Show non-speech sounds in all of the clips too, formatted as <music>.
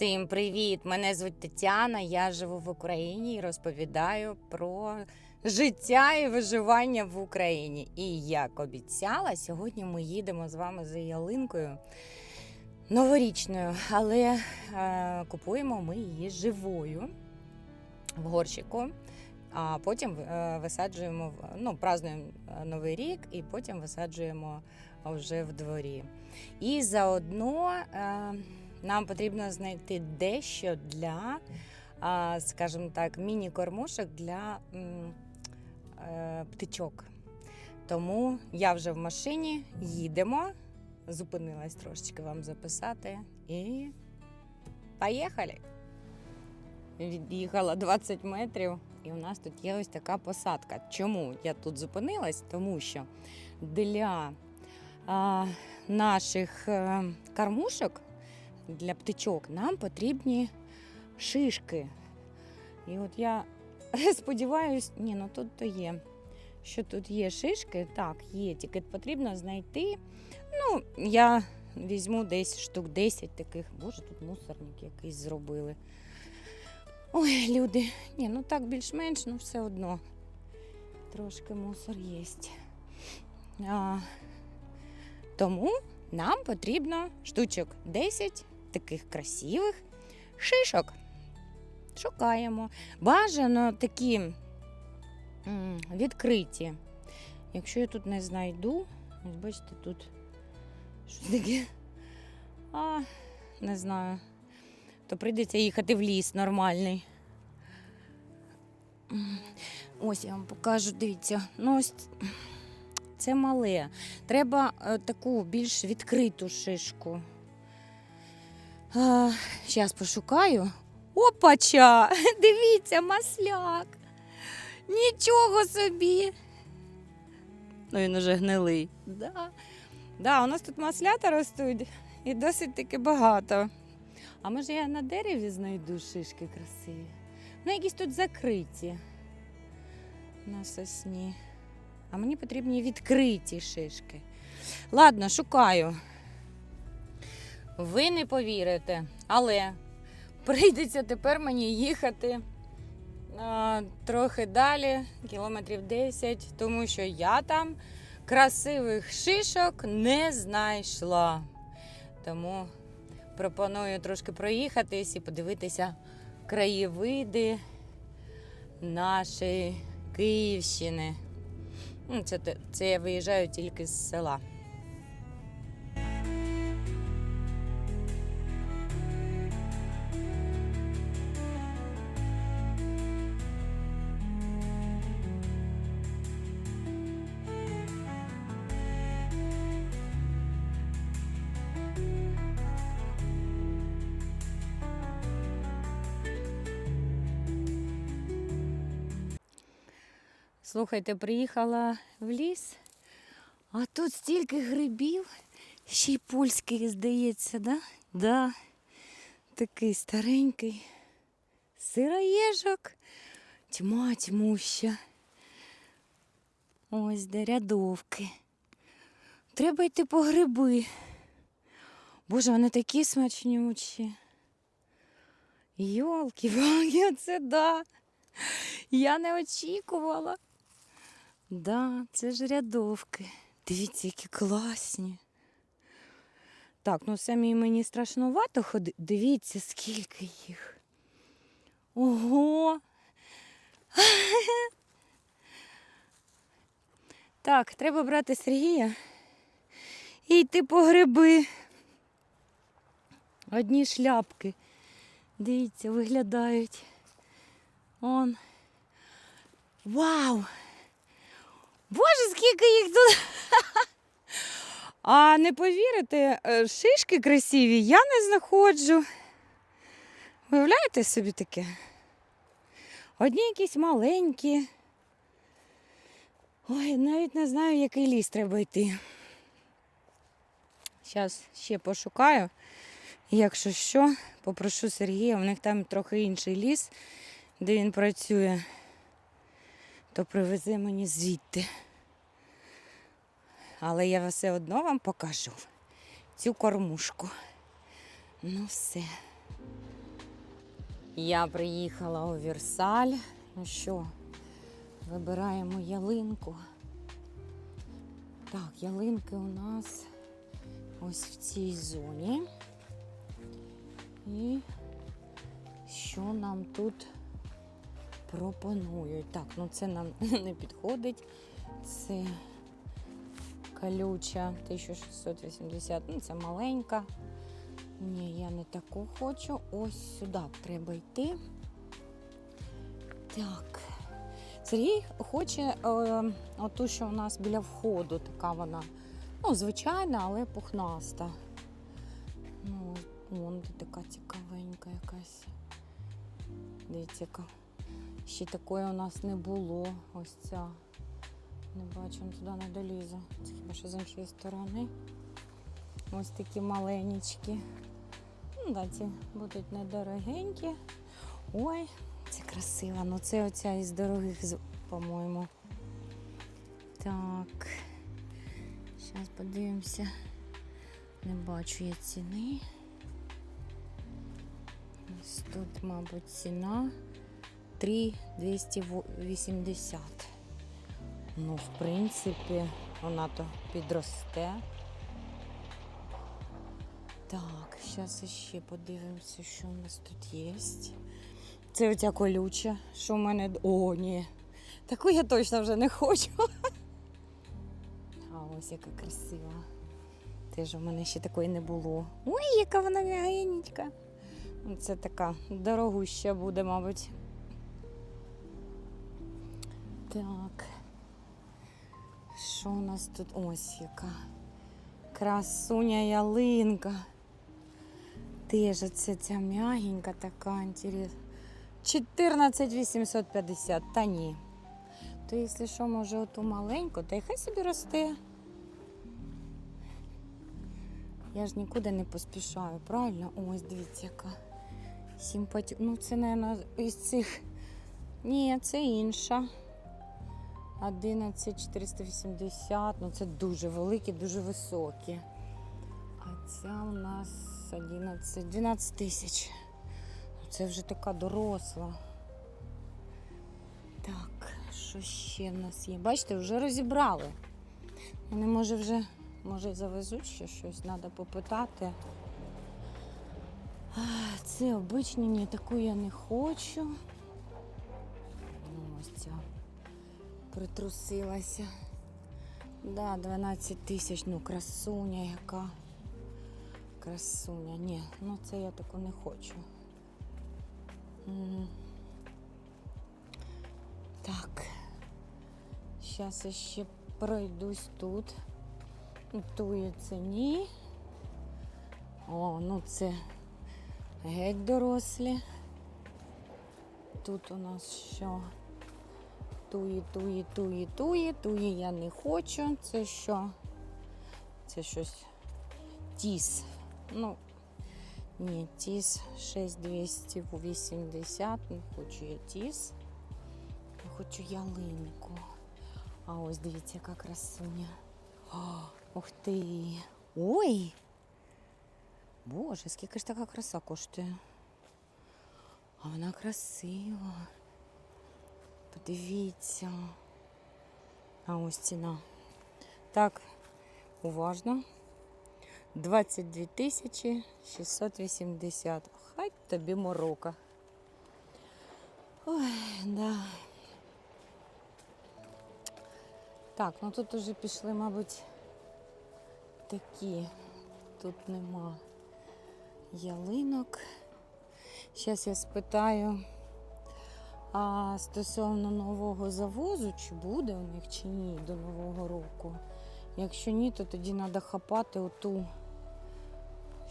Всім привіт! Мене звуть Тетяна. Я живу в Україні і розповідаю про життя і виживання в Україні. І як обіцяла, сьогодні ми їдемо з вами за ялинкою новорічною, але е, купуємо ми її живою в горщику. А потім е, висаджуємо ну, празднуємо е, Новий рік і потім висаджуємо вже в дворі. І заодно е, нам потрібно знайти дещо для, скажімо так, міні-кормушок для е, птичок. Тому я вже в машині, їдемо. Зупинилась трошечки вам записати і поїхали. Від'їхала 20 метрів, і у нас тут є ось така посадка. Чому я тут зупинилась? Тому що для а, наших е, кормушок для птичок нам потрібні шишки. І от я <laughs> сподіваюся, ні, ну тут то є. Що тут є шишки, так, є, тільки потрібно знайти. Ну, я візьму десь штук 10 таких. Боже, тут мусорник якийсь зробили. Ой, люди, ні, ну так більш-менш, ну все одно. Трошки мусор є. А, тому нам потрібно штучок 10 таких красивих шишок. Шукаємо. Бажано такі відкриті. Якщо я тут не знайду, ось бачите, тут щось таке. А, не знаю. То прийдеться їхати в ліс нормальний. Ось я вам покажу, дивіться. Ну, ось це мале. Треба е, таку більш відкриту шишку. Зараз пошукаю. Опача! <laughs> Дивіться, масляк. Нічого собі. Ну, він уже гнилий. Да. Да, у нас тут маслята ростуть і досить таки багато. А може я на дереві знайду шишки красиві? Ну, якісь тут закриті на сосні. А мені потрібні відкриті шишки. Ладно, шукаю. Ви не повірите, але прийдеться тепер мені їхати а, трохи далі, кілометрів 10, тому що я там красивих шишок не знайшла. Тому пропоную трошки проїхатись і подивитися краєвиди нашої Київщини. Ну, Це, це я виїжджаю тільки з села. Слухайте, приїхала в ліс, а тут стільки грибів, ще й польський, здається, да? Да. Такий старенький. Сироєжок, тьма тьмуща. Ось де рядовки. Треба йти по гриби. Боже, вони такі смачнючі. Йолки, оце <laughs> да. Я не очікувала. Да, це ж рядовки. Дивіться, які класні. Так, ну самі мені страшнувато ходити. Дивіться, скільки їх. Ого. <laughs> Так, треба брати Сергія і йти по гриби. Одні шляпки. Дивіться, виглядають. Он. Вау! Боже, скільки їх тут! А не повірите, е, шишки красиві я не знаходжу. Уявляєте собі таке? Одні якісь маленькі. Ой, навіть не знаю, який ліс треба йти. Зараз ще пошукаю. Якщо що, попрошу Сергія, у них там трохи інший ліс, де він працює, то привезе мені звідти. Але я все одно вам покажу цю кормушку. Ну все. Я приїхала у Версаль. Ну що, вибираємо ялинку. Так, ялинки у нас ось в цій зоні. І що нам тут пропонують? Так, ну це нам <laughs> не підходить. Це колюча 1680, ну це маленька. Ні, я не таку хочу. Ось сюди треба йти. Так. Сергій хоче е, оту, що у нас біля входу, така вона, ну, звичайна, але пухнаста. Ну, вон така цікавенька якась. Дивіться, яка. Ще такої у нас не було. Ось ця. Не бачу, ну, туди не долізу. Це хіба що з іншої сторони. Ось такі маленькі. Ну, да, ці будуть недорогенькі. Ой, це красиво. Ну це оця із дорогих, по-моєму. Так. Зараз подивимося. Не бачу я ціни. Ось тут, мабуть, ціна 3,280. Ну, в принципі, вона то підросте. Так, зараз ще подивимося, що у нас тут є. Це оця колюча, що в мене. О, ні. Таку я точно вже не хочу. А ось яка красива. Теж у мене ще такої не було. Ой, яка вона м'ягенька. Це така дорогуща буде, мабуть. Так. Що у нас тут? Ось яка. Красуня ялинка. Теж оце ця м'ягенька така інтересна. 14 850, та ні. То якщо що, може оту маленьку, та й хай собі росте. Я ж нікуди не поспішаю, правильно? Ось дивіться, яка симпатю. Ну, це, мабуть, із цих. Ні, це інша. 11 480, ну це дуже великі, дуже високі. А ця у нас 11, 12 тисяч. Ну, Це вже така доросла. Так, що ще в нас є? Бачите, вже розібрали. Вони може вже, може завезуть ще щось, треба попитати. Це обичні, ні, таку я не хочу. Притрусилася. Да, 12 тисяч, ну красуня яка. Красуня. Ні, ну це я таку не хочу. Так. Зараз я ще пройдусь тут. Тує це ні. О, ну це геть дорослі. Тут у нас що? Туї, туї, туї, туї, туї я не хочу. Це що? Це щось тіс. Ну, ні, тіс 6280. Не хочу я тіс. Хочу ялинку. А ось дивіться, яка красуня. О, ух ти. Ой! Боже, скільки ж така краса коштує? А вона красива. Подивіться. А ось ціна. Так, уважно. 22 тисячі 680. Хай тобі морока. Ой, да. Так, ну тут уже пішли, мабуть, такі. Тут нема ялинок. Зараз я спитаю. А стосовно нового завозу, чи буде у них чи ні до Нового року. Якщо ні, то тоді треба хапати оту,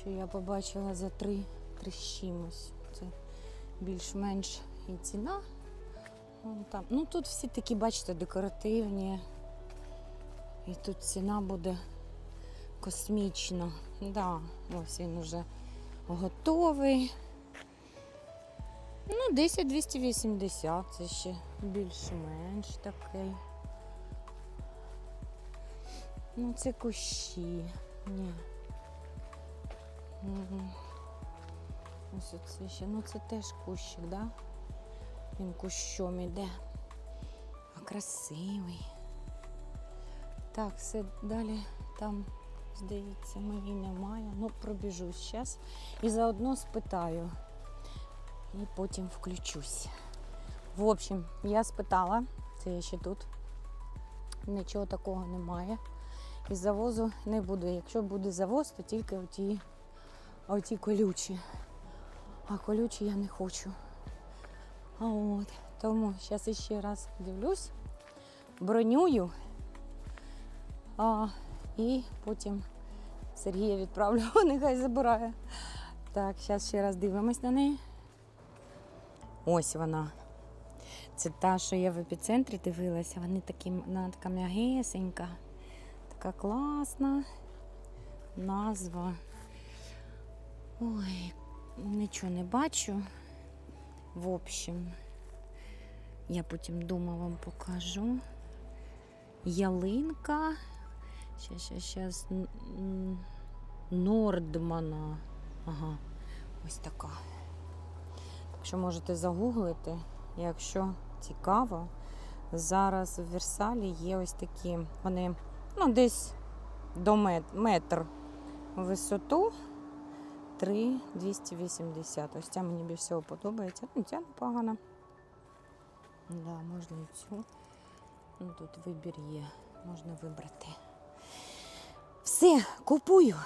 що я побачила за три, чимось. Це більш-менш і ціна. Вон там. Ну тут всі такі, бачите, декоративні. І тут ціна буде космічна. Да, ось він уже готовий. Ну, 10 280 це ще більш-менш такий. Ну, це кущі. Ні. Ось оце ще. Ну це теж кущик, да? Він кущом іде. А красивий. Так, все далі там, здається, мої немає. Ну, пробіжусь зараз. І заодно спитаю. І потім включусь. В общем, я спитала, це я ще тут. Нічого такого немає. І завозу не буде. Якщо буде завоз, то тільки оті, оті колючі. А колючі я не хочу. От, тому зараз іще раз дивлюсь, бронюю. А, і потім Сергія відправлю, <laughs> нехай забирає. Так, зараз ще раз дивимось на неї. Ось вона. Це та, що я в епіцентрі дивилася. Вони такі, вона така м'ягесенька, така класна назва. Ой, нічого не бачу. В общем, я потім дома вам покажу. Ялинка. Щас, щас. Н- н- Нордмана. Ага, ось така. Так що можете загуглити, якщо цікаво. Зараз в Версалі є ось такі. Вони ну, десь до мет- метр в висоту. 3 280. Ось ця мені більше всього подобається. Ну, ця непогана. Да, можна і цю. Ну, тут вибір є, можна вибрати. Все, купую.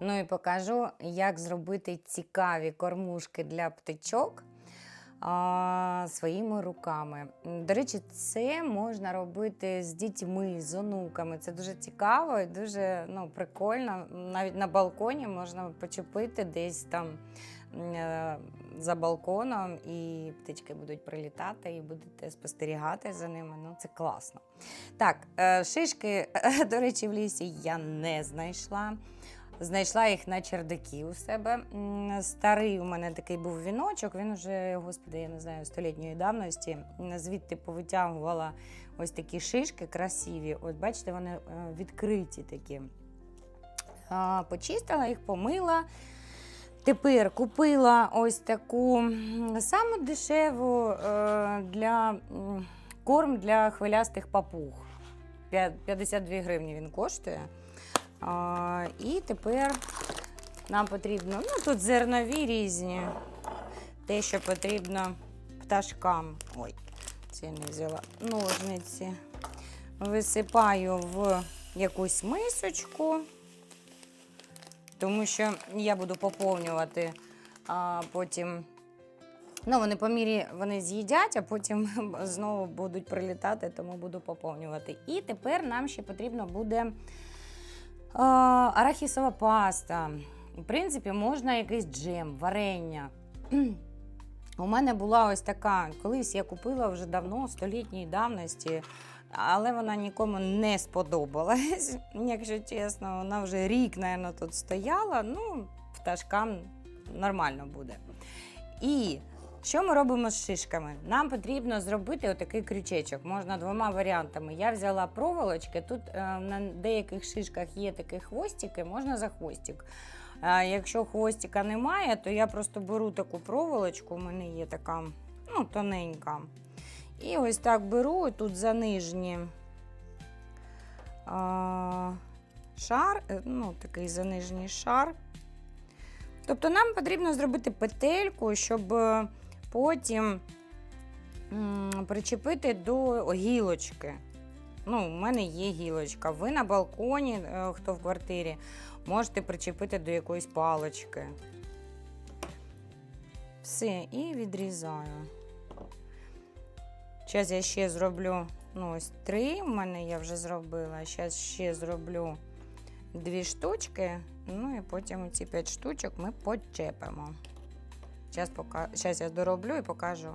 Ну і покажу, як зробити цікаві кормушки для птичок а, своїми руками. До речі, це можна робити з дітьми, з онуками. Це дуже цікаво і дуже ну, прикольно. Навіть на балконі можна почепити десь там е, за балконом, і птички будуть прилітати, і будете спостерігати за ними. Ну, це класно. Так, е, шишки, <laughs> до речі, в лісі я не знайшла. Знайшла їх на чердакі у себе. Старий у мене такий був віночок, він уже, господи, я не знаю, столітньої давності. Звідти повитягувала ось такі шишки красиві. От бачите, вони е, відкриті такі. Почистила їх, помила. Тепер купила ось таку саму дешеву е, для корм для хвилястих папуг. 52 гривні він коштує. А, і тепер нам потрібно, ну тут зернові різні, те, що потрібно пташкам. Ой, це я не взяла ножниці. Висипаю в якусь мисочку, тому що я буду поповнювати а потім. Ну, вони по мірі вони з'їдять, а потім <laughs> знову будуть прилітати, тому буду поповнювати. І тепер нам ще потрібно буде арахісова паста. В принципі, можна якийсь джем, варення. У мене була ось така, колись я купила вже давно, столітньої давності, але вона нікому не сподобалась, <laughs> якщо чесно. Вона вже рік, напевно, тут стояла. Ну, пташкам нормально буде. І що ми робимо з шишками? Нам потрібно зробити отакий крючечок. Можна двома варіантами. Я взяла проволочки. Тут е, на деяких шишках є такі хвостики, можна за хвостик. Якщо хвостика немає, то я просто беру таку проволочку, у мене є така ну, тоненька. І ось так беру тут за нижні шар, е, ну, такий за нижній шар. Тобто нам потрібно зробити петельку, щоб е, потім причепити до гілочки. Ну, у мене є гілочка. Ви на балконі, е, хто в квартирі, можете причепити до якоїсь палички. Все, і відрізаю. Зараз я ще зроблю, ну, ось три у мене я вже зробила. Зараз ще зроблю дві штучки, ну і потім ці п'ять штучок ми почепимо. Зараз, пока... Я дороблю і покажу.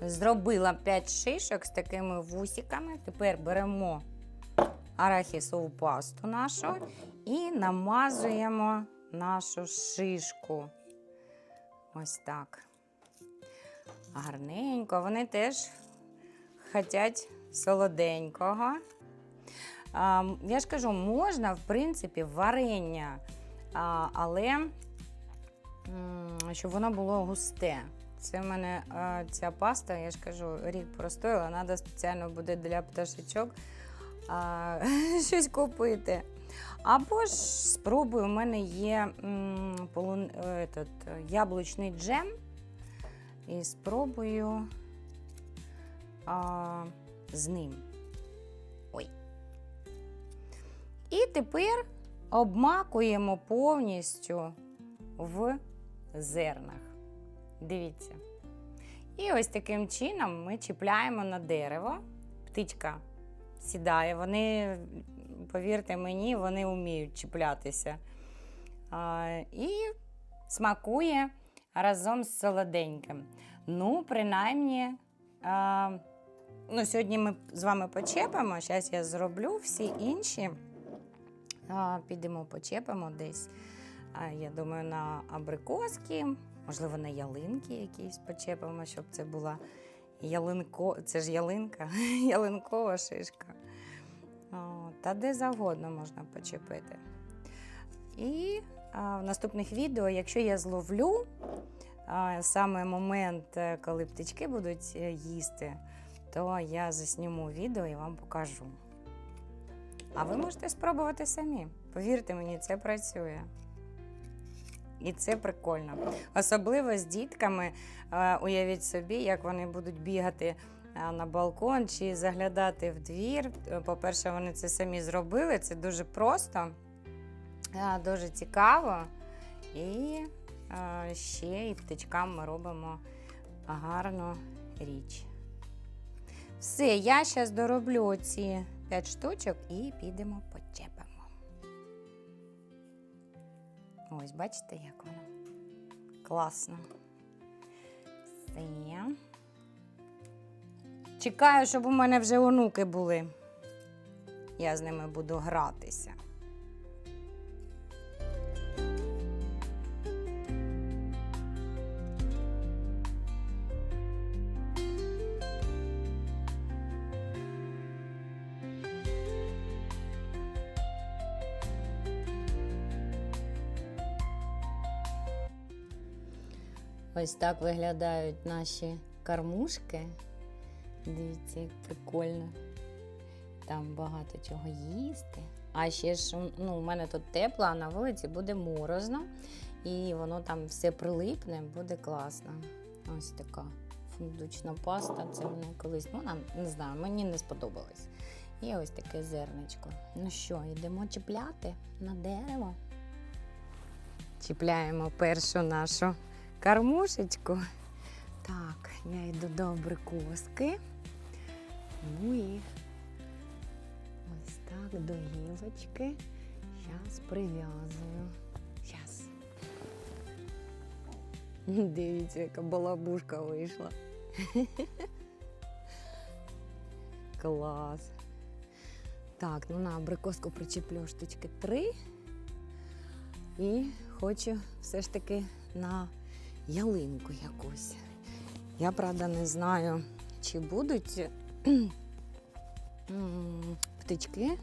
Зробила 5 шишок з такими вусиками. Тепер беремо арахісову пасту нашу і намазуємо нашу шишку. Ось так. Гарненько. Вони теж хочуть солоденького. А, я ж кажу, можна, в принципі, варення а, але щоб воно було густе. Це в мене а, ця паста, я ж кажу, рік простояла, треба спеціально буде для пташечок а, <laughs> щось купити. Або ж спробую, у мене є м, полун, е, этот, яблучний джем. І спробую а, з ним. Ой. І тепер обмакуємо повністю в зернах. Дивіться. І ось таким чином ми чіпляємо на дерево. Птичка сідає. Вони, повірте мені, вони вміють чіплятися. І смакує разом з солоденьким. Ну, принаймні, ну, сьогодні ми з вами почепимо. Зараз я зроблю всі інші. Підемо почепимо десь. Я думаю, на абрикоски, можливо, на ялинки якісь почепимо, щоб це була ялинко, це ж ялинка, <laughs> ялинкова шишка. Та де завгодно можна почепити. І в наступних відео, якщо я зловлю саме момент, е, коли птички будуть е, їсти, то я засніму відео і вам покажу. А ви можете спробувати самі. Повірте мені, це працює. І це прикольно. Особливо з дітками. Е, Уявіть собі, як вони будуть бігати е, на балкон чи заглядати в двір. Е, По-перше, вони це самі зробили. Це дуже просто, дуже цікаво. І ще і птичкам ми робимо гарну річ. Все, я зараз дороблю ці 5 штучок і підемо почепимо. Ось, бачите, як воно? Класно. Все. Чекаю, щоб у мене вже онуки були. Я з ними буду гратися. Ось так виглядають наші кормушки. Дивіться, як прикольно. Там багато чого їсти. А ще ж ну, у мене тут тепло, а на вулиці буде морозно. І воно там все прилипне, буде класно. Ось така фундучна паста. Це мене колись, ну нам не знаю, мені не сподобалось. І ось таке зерничко. Ну що, йдемо чіпляти на дерево. Чіпляємо першу нашу кормушечку. Так, я йду до абрикоски. Ну і ось так до гілочки. Зараз прив'язую. Зараз. Дивіться, яка балабушка вийшла. Клас. Так, ну на абрикоску причеплю штучки три. І хочу все ж таки на ялинку якусь. Я, правда, не знаю, чи будуть птички.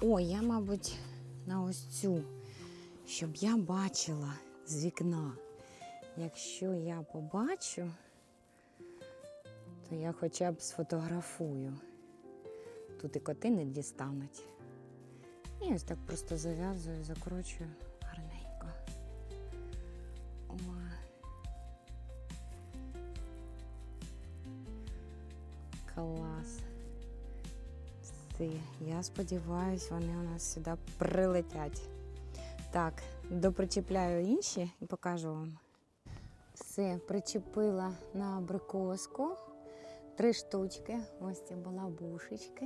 О, я, мабуть, на ось цю, щоб я бачила з вікна. Якщо я побачу, то я хоча б сфотографую. Тут і коти не дістануть. І ось так просто зав'язую, закручую я сподіваюся, вони у нас сюди прилетять. Так, допричіпляю інші і покажу вам. Все, причепила на абрикоску. Три штучки. Ось ці балабушечки.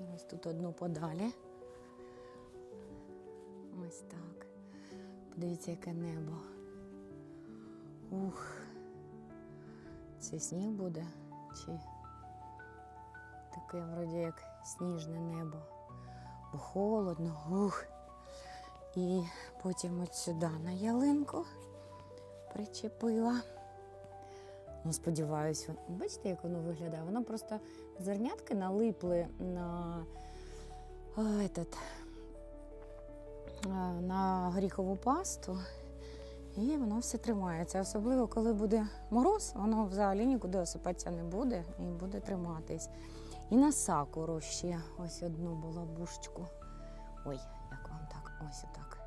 І ось тут одну подалі. Ось так. Подивіться, яке небо. Ух. Це сніг буде? Чи таке вроді як сніжне небо? Холодно, ух. І потім от сюди на ялинку причепила. Ну, сподіваюсь, бачите, як воно виглядає? Воно просто зернятки налипли на а, этот, на горіхову пасту. І воно все тримається. Особливо, коли буде мороз, воно взагалі нікуди осипатися не буде і буде триматись. І на сакуру ще ось одну балабушечку. Ой, як вам так? Ось отак.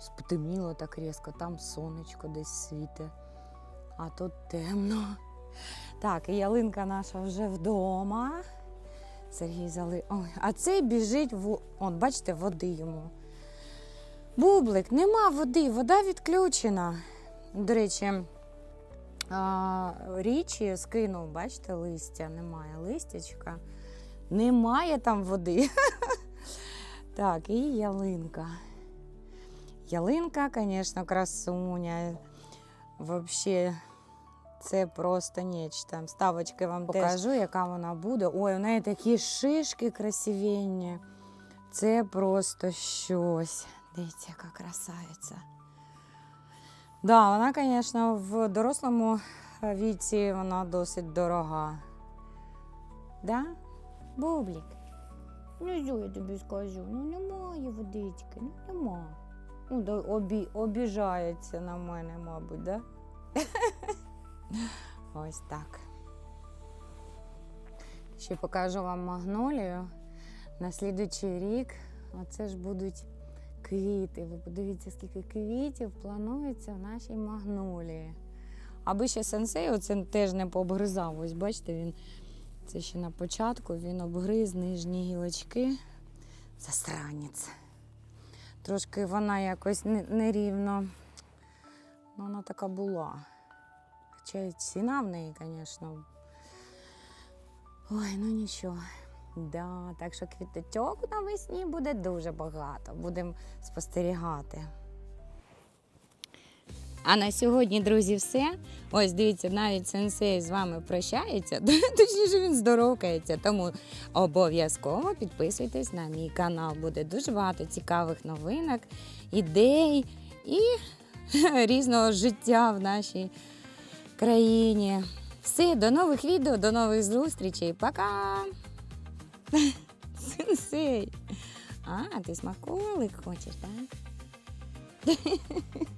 Спотемніло так різко, там сонечко десь світе, а тут темно. Так, і ялинка наша вже вдома. Сергій зали. Ой, а цей біжить в. Он, бачите, води йому. Бублик, нема води, вода відключена. До речі, річі скинув, бачите, листя, немає листячка. Немає там води. <laughs> Так, і ялинка. Ялинка, звісно, красуня. Взагалі, це просто нечто. Ставочки вам покажу, яка вона буде. Ой, у неї такі шишки красивенні. Це просто щось. Дивіться, яка красавиця. Да, вона, звісно, в дорослому віці вона досить дорога. Да? Бублік. Ну, що я тобі скажу? Ну немає водички, ну нема. Ну, да, обі, обіжається на мене, мабуть, да? <laughs> Ось так. Ще покажу вам магнолію. На слідуючий рік оце ж будуть квіти. Ви подивіться, скільки квітів планується в нашій магнолії. Аби ще сенсей оце теж не пообгризав. Ось бачите, він це ще на початку, він обгриз нижні гілочки. Засранець. Трошки вона якось нерівно. Ну, вона така була. Хоча й ціна в неї, звісно. Ой, ну нічого. Да, так що квіточок навесні буде дуже багато. Будемо спостерігати. А на сьогодні, друзі, все. Ось дивіться, навіть сенсей з вами прощається, <laughs> точніше він здоровкається. Тому обов'язково підписуйтесь на мій канал. Буде дуже багато цікавих новинок, ідей і <laughs> різного життя в нашій країні. Все, до нових відео, до нових зустрічей. Пока! <laughs> Сенсей. А, ти смаколик хочеш, так? <laughs>